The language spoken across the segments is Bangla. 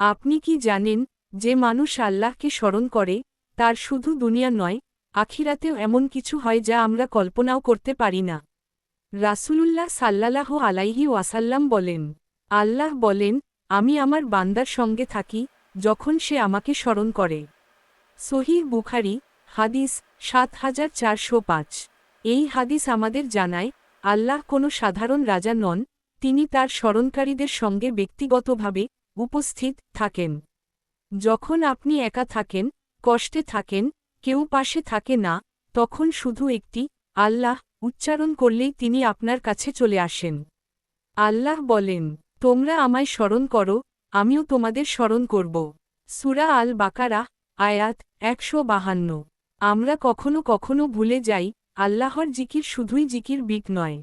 আপনি কি জানেন যে মানুষ আল্লাহকে স্মরণ করে, তার শুধু দুনিয়া নয়, আখিরাতেও এমন কিছু হয় যা আমরা কল্পনাও করতে পারি না? রাসূলুল্লাহ সাল্লাল্লাহু আলাইহি ওয়াসাল্লাম বলেন, আল্লাহ বলেন, আমি আমার বান্দার সঙ্গে থাকি যখন সে আমাকে স্মরণ করে। সহিহ বুখারি, হাদিস সাত হাজার চারশো পাঁচ। এই হাদিস আমাদের জানায়, আল্লাহ কোনো সাধারণ রাজা নন, তিনি তার স্মরণকারীদের সঙ্গে ব্যক্তিগতভাবে উপস্থিত থাকেন। যখন আপনি একা থাকেন, কষ্টে থাকেন, কেউ পাশে থাকে না, তখন শুধু একটি আল্লাহ উচ্চারণ করলেই তিনি আপনার কাছে চলে আসেন। আল্লাহ বলেন, তোমরা আমায় স্মরণ করো, আমিও তোমাদের স্মরণ করব। সুরা আল বাকারা আয়াত একশো বাহান্ন। আমরা কখনো কখনো ভুলে যাই, আল্লাহর জিকির শুধুই জিকির বিক নয়।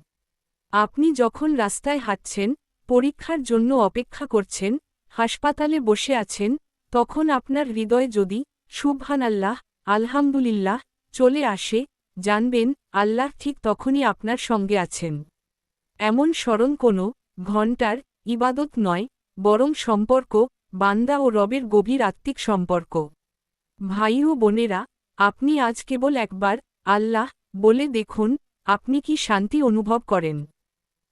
আপনি যখন রাস্তায় হাঁটছেন, পরীক্ষার জন্য অপেক্ষা করছেন হাসপাতালে বসে আছেন, তখন আপনার হৃদয় যদি সুবহান আল্লাহ আলহামদুলিল্লাহ, চলে আসে, জানবেন, আল্লাহ ঠিক তখনই আপনার সঙ্গে আছেন। এমন স্মরণ কোনো, ঘণ্টার, ইবাদত নয়, বরং সম্পর্ক, বান্দা ও রবের গভীর আত্মিক সম্পর্ক। ভাই ও বোনেরা, আপনি আজ কেবল একবার, আল্লাহ, বলে দেখুন, আপনি কি শান্তি অনুভব করেন।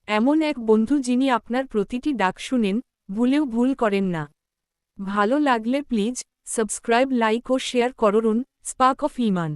এমন এক বন্ধু যিনি আপনার প্রতিটি ডাক শুনেন ভুলেও ভুল করেন না। ভালো লাগলে প্লিজ সাবস্ক্রাইব, লাইক ও শেয়ার করুন, স্পার্ক অফ ইমান।